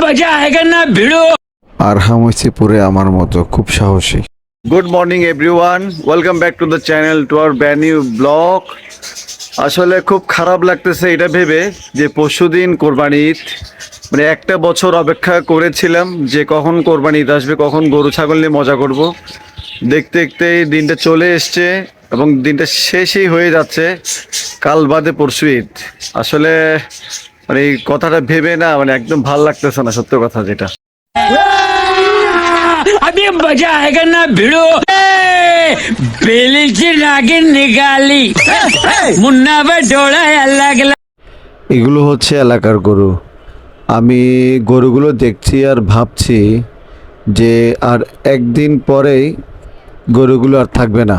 মজা আয়গা না ভিড়ো। আরহাম হয়েছে পুরে আমার মতো খুব সাহসী। Good morning everyone welcome back to the channel to our ban নিউ আসলে খুব খারাপ লাগতেছে এটা ভেবে যে পরশুদিন কোরবানি ঈদ। মানে একটা বছর অপেক্ষা করেছিলাম যে কখন কোরবানি ঈদ আসবে কখন গরু ছাগল নিয়ে মজা করব। দেখতে দেখতে এই দিনটা চলে এসছে এবং দিনটা শেষই হয়ে যাচ্ছে কাল বাদে পরশু ঈদ। আসলে মানে এই কথাটা ভেবে না মানে একদম ভাল লাগতেছে না সত্য কথা যেটা अभी मजा आएगा ना भिड़ो बेली से नागिन निकाली मुन्ना पर डोला अलग अलग এগুলো হচ্ছে এলাকার গরু আমি গরুগুলো দেখছি আর ভাবছি যে আর একদিন পরেই গরুগুলো আর থাকবে না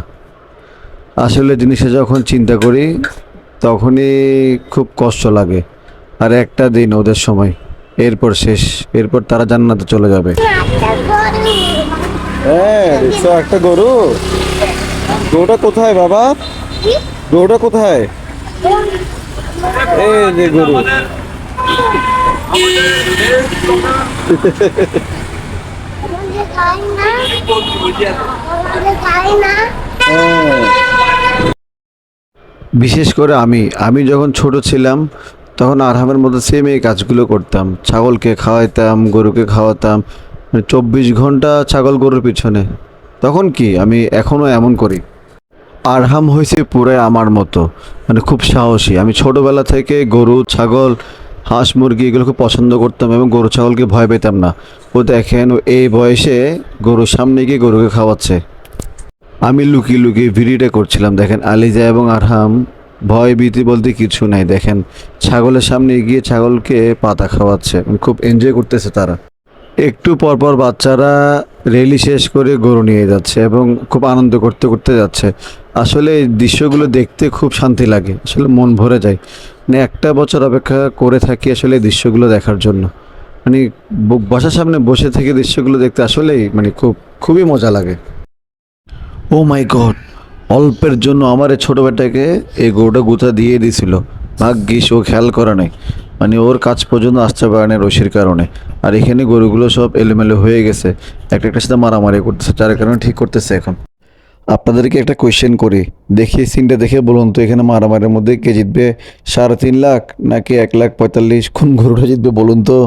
আসলে জিনিসটা যখন চিন্তা করি তখনই খুব কষ্ট লাগে আর একটা দিন ওদের সময়। এরপর শেষ। এরপর তারা জান্নাতে চলে যাবে। হ্যাঁ দেখছ একটা গরু? গরুটা কোথায় বাবা? গরুটা কোথায়? এই যে গরু। বিশেষ করে আমি। আমি যখন ছোট ছিলাম তখন আরহামের মতো সেম এই কাজগুলো করতাম। ছাগলকে খাওয়াইতাম, গরুকে খাওয়াতাম। মানে চব্বিশ ঘণ্টা ছাগল গরুর পিছনে। তখন কি? আমি এখনও এমন করি। আরহাম হয়েছে পুরাই আমার মতো। মানে খুব সাহসী। আমি ছোটোবেলা থেকে গরু, ছাগল, হাঁস, মুরগি এগুলো খুব পছন্দ করতাম এবং গরু, ছাগলকে ভয় পেতাম না। ও দেখেন এই বয়সে গরুর সামনে গিয়ে গরুকে খাওয়াচ্ছে। আমি লুকিয়ে লুকিয়ে ভিডিওটা করছিলাম। দেখেন, আলিজা এবং আরহাম ভয় ভীতি বলতে কিছু নাই। দেখেন ছাগলের সামনে গিয়ে ছাগলকে পাতা খাওয়াচ্ছে মানে খুব এনজয় করতেছে তারা। একটু পরপর বাচ্চারা রেলি শেষ করে গরু নিয়ে যাচ্ছে এবং খুব আনন্দ করতে করতে যাচ্ছে। আসলে এই দৃশ্যগুলো দেখতে খুব শান্তি লাগে, আসলে মন ভরে যায়। মানে একটা বছর অপেক্ষা করে থাকি আসলে এই দৃশ্যগুলো দেখার জন্য। মানে বাসার সামনে বসে থেকে দৃশ্যগুলো দেখতে আসলেই মানে খুব, খুবই মজা লাগে। ও মাই গড অল্পের জন্য আমার এই ছোটো বেটাকে এই গরুটা গুতা দিয়ে দিছিল। ভাগ্যিস ও খেয়াল করে নাই। মানে ওর কাজ পর্যন্ত আসতে পারে না রশির কারণে। আর এখানে গরুগুলো সব এলোমেলো হয়ে গেছে। একটা একটা সাথে মারামারি করতেছে, যার কারণে ঠিক করতেছে এখন। আপনাদেরকে একটা কোয়েশ্চেন করি। দেখি সিনটা দেখে বলুন তো, এখানে মারামারির মধ্যে কে জিতবে? সাড়ে তিন লাখ নাকি এক লাখ পঁয়তাল্লিশ? কোন গরুটা জিতবে বলুন তো?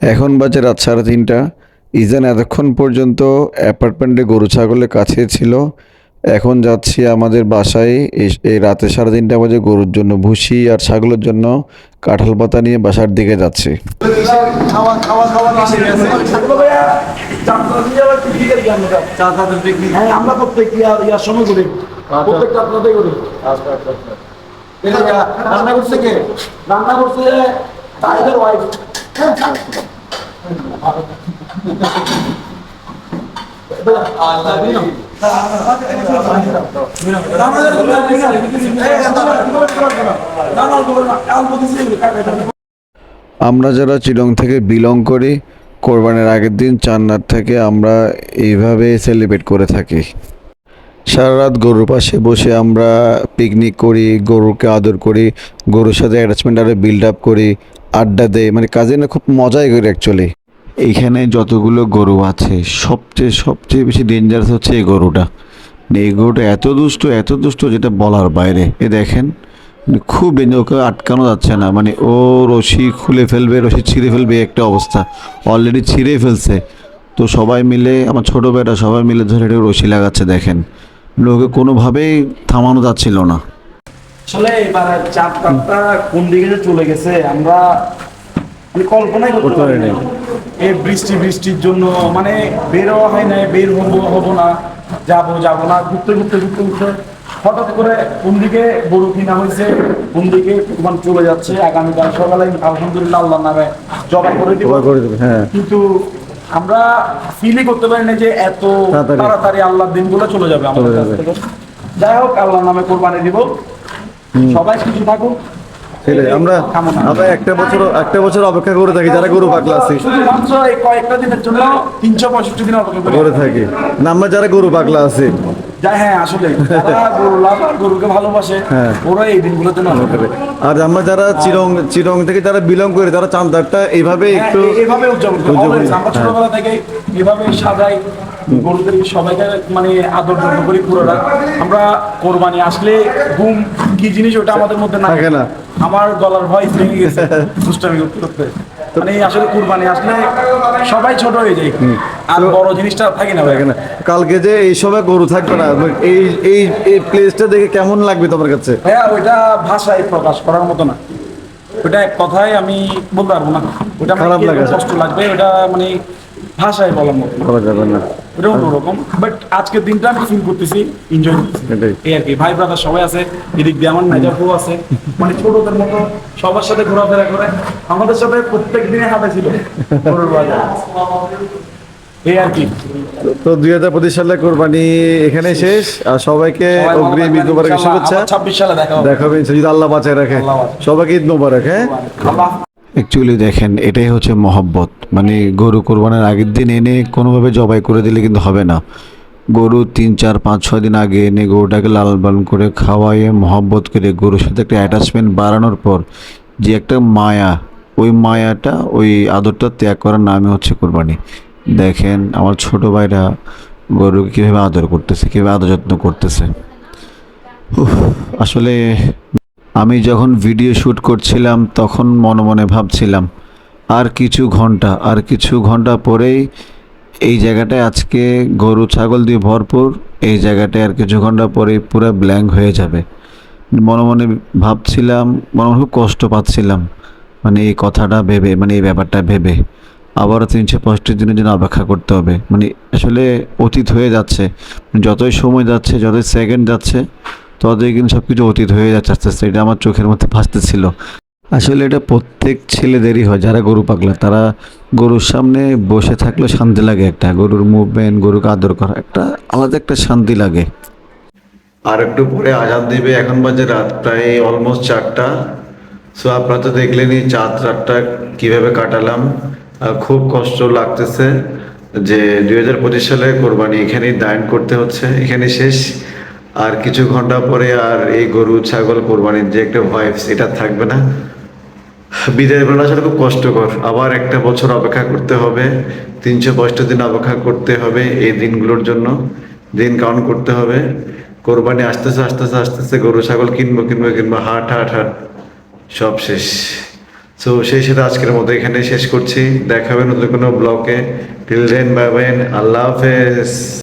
এখন বাজে রাত সাড়ে তিনটা। ইজান এতক্ষণ পর্যন্ত অ্যাপার্টমেন্টে গরু ছাগলের কাছে ছিল। এখন যাচ্ছি আমাদের বাসায়। এই- রাতে সাড়ে তিনটা বাজে গরুর জন্য ভুসি আর ছাগলের জন্য কাঁঠাল পাতা নিয়ে বাসার দিকে যাচ্ছি। রান্না করছে কে রান্না করছে। আমরা যারা চিলং থেকে বিলং করি, কোরবানের আগের দিন চান্নার থেকে আমরা এইভাবে সেলিব্রেট করে থাকি। সারা রাত গরুর পাশে বসে আমরা পিকনিক করি, গরুকে আদর করি, গরুর সাথে অ্যাটাচমেন্ট আরও বিল্ড আপ করি আড্ডা দেয়। মানে কাজে না খুব মজাই করে অ্যাকচুয়ালি এইখানে যতগুলো গরু আছে, সবচেয়ে সবচেয়ে বেশি ডেঞ্জারাস হচ্ছে এই গরুটা। মানে এই গরুটা এত দুষ্ট এত দুষ্ট যেটা বলার বাইরে। এ দেখেন মানে খুব ওকে আটকানো যাচ্ছে না। মানে ও রশি খুলে ফেলবে, রশি ছিঁড়ে ফেলবে একটা অবস্থা। অলরেডি ছিঁড়ে ফেলছে। তো সবাই মিলে, আমার ছোটো বেটা সবাই মিলে ধরে রশি লাগাচ্ছে, দেখেন। লোকে কোনোভাবেই থামানো যাচ্ছিল না। আসলে এবার চাপ তাপটা কোন দিকে যে চলে গেছে আমরা মানে কল্পনাই করতে পারি না। এই বৃষ্টি বৃষ্টির জন্য মানে বের হওয়া হয় না বের হব হব না যাব যাব না ঘুরতে ঘুরতে ঘুরতে ঘুরতে হঠাৎ করে কোন দিকে গরু কিনা হয়েছে কোন দিকে মানে চলে যাচ্ছে আগামীকাল সকালে আলহামদুলিল্লাহ আল্লাহ নামে জবা করে দিব। হ্যাঁ। কিন্তু আমরা ফিলই করতে পারি না যে এত তাড়াতাড়ি। তাড়াতাড়ি আল্লাহর দিনগুলো চলে যাবে আমাদের কাছ থেকে। যাই হোক আল্লাহর নামে কোরবানি দিব। সবাই খুশি থাকুক। আমরা একটা বছর একটা বছর অপেক্ষা করে থাকি যারা গরু পাগলা আছি। কয়েকটা দিনের জন্য তিনশো পঁয়ষট্টি দিন অপেক্ষা করে। থাকি। না আমরা যারা গরু পাগলা আছি যাই হ্যাঁ আসলে গরু লাভার গরুকে ভালোবাসে হ্যাঁ। ওরা এই দিনগুলোতে না আর আমরা যারা চিরং চিরং থেকে যারা বিলং করে তারা চান্দারটা এইভাবে একটু হ্যাঁ, এ- এভাবে উদযাপন করি। আমরা হ্যাঁ। ছোটবেলা থেকে এভাবে সাজাই গরুদের সবাইকে মানে আদর যত্ন করি পুরোটা। আমরা কোরবানি আসলে ঘুম কি জিনিস ওটা আমাদের মধ্যে না। থাকে না। আমার গলার ভয় ভেঙে গেছে। দুষ্টামি করতে। মানে আসলে কুরবানি আসলে সবাই ছোট হয়ে যায়। আর বড় জিনিসটা থাকে না থাকে না। কালকে যে এই সময় গরু থাকবে না এই এই এই প্লেসটা দেখে কেমন লাগবে তোমার কাছে? হ্যাঁ ওইটা ভাষায় প্রকাশ করার মতো না। ওটা এক কথায় আমি বলতে পারব না। ওটা খারাপ লাগে। কষ্ট লাগবে। ওটা মানে ভাষায় বলার মতো। বলা যাবে না। ওটা অন্যরকম বাট আজকের দিনটা আমি ফিল করতেছি এনজয় করতেছি। এই আর কি ভাই ব্রাদার সবাই আছে এদিক দিয়ে আমার নাইজাফু আছে। মানে ছোটদের মতো সবার সাথে ঘোরাফেরা করে আমাদের সাথে প্রত্যেক দিনে হাতে ছিল। গরুর বাজার। এই আর কি। তো দুই হাজার পঁচিশ সালে কোরবানি এখানে শেষ। আর সবাইকে সবাই ভালো অগ্রিম ঈদ মোবারকের শুভেচ্ছা। আবার 26 সালে দেখা হবে। দেখাবেন যদি আল্লাহ বাঁচায় রাখে। সবাইকে ঈদ মোবারক হ্যাঁ? অ্যাকচুয়ালি দেখেন, এটাই হচ্ছে মহব্বত। মানে গরু কোরবানের আগের দিন এনে কোনোভাবে জবাই করে দিলে কিন্তু হবে না। গরু তিন, চার, পাঁচ, ছয় দিন আগে এনে গরুটাকে লাল পালন করে খাওয়াইয়ে মহব্বত করে গরুর সাথে একটা অ্যাটাচমেন্ট বাড়ানোর পর যে একটা মায়া, ওই মায়াটা, ওই আদরটা ত্যাগ করার নামে হচ্ছে কোরবানি। দেখেন, আমার ছোট ভাইরা গরুকে কীভাবে আদর করতেছে, কীভাবে আদর যত্ন করতেছে। আসলে আমি যখন ভিডিও শ্যুট করছিলাম, তখন মনে মনে ভাবছিলাম, আর কিছু ঘণ্টা, আর কিছু ঘণ্টা পরেই এই জায়গাটায় আজকে গরু, ছাগল দিয়ে ভরপুর, এই জায়গাটায় আর কিছু ঘণ্টা পরেই পুরো ব্ল্যাঙ্ক হয়ে যাবে। মনে মনে ভাবছিলাম, মনে মনে খুব কষ্ট পাচ্ছিলাম মানে এই কথাটা ভেবে মানে এই ব্যাপারটা ভেবে। আবারও তিনশো পঁয়ষট্টি দিনের জন্য অপেক্ষা করতে হবে। মানে আসলে অতীত হয়ে যাচ্ছে, যতই সময় যাচ্ছে, যতই সেকেন্ড যাচ্ছে ততই কিন্তু সব কিছু অতীত হয়ে যাচ্ছে আস্তে আস্তে। এটা আমার চোখের মধ্যে ভাসতেছিল আসলে এটা প্রত্যেক ছেলেদেরই হয়, যারা গরু পাগলা, তারা গরুর সামনে বসে থাকলে শান্তি লাগে একটা। গরুর মুভমেন্ট গরুকে আদর করা, একটা আলাদা একটা শান্তি লাগে। আর একটু পরে আজাদ দিবে, এখন বাজে রাত, প্রায় অলমোস্ট চারটা। সো আপনারা তো দেখলেনই চার রাতটা কীভাবে কাটালাম। খুব কষ্ট লাগতেছে যে দুই হাজার পঁচিশ সালে কোরবানি, এখানেই দায়ন করতে হচ্ছে, এখানে শেষ। আর কিছু ঘণ্টা পরে আর এই গরু, ছাগল কোরবানির যে একটা ভাইবস এটা থাকবে না। বিদায় বেলা আসলে খুব কষ্টকর। আবার একটা বছর অপেক্ষা করতে হবে, তিনশো পঁয়ষট্টি দিন অপেক্ষা করতে হবে এই দিনগুলোর জন্য। দিন কাউন্ট করতে হবে। কোরবানি আসতেছে আসতেছে আসতেছে, গরু, ছাগল কিনবো কিনবো কিনবো, হাট হাট হাট, সব শেষ। সো সেই সাথে আজকের মতো এখানে শেষ করছি। দেখাবেন নতুন কোনো ব্লকে টিল দেন বাই বাই আল্লাহ হাফেজ।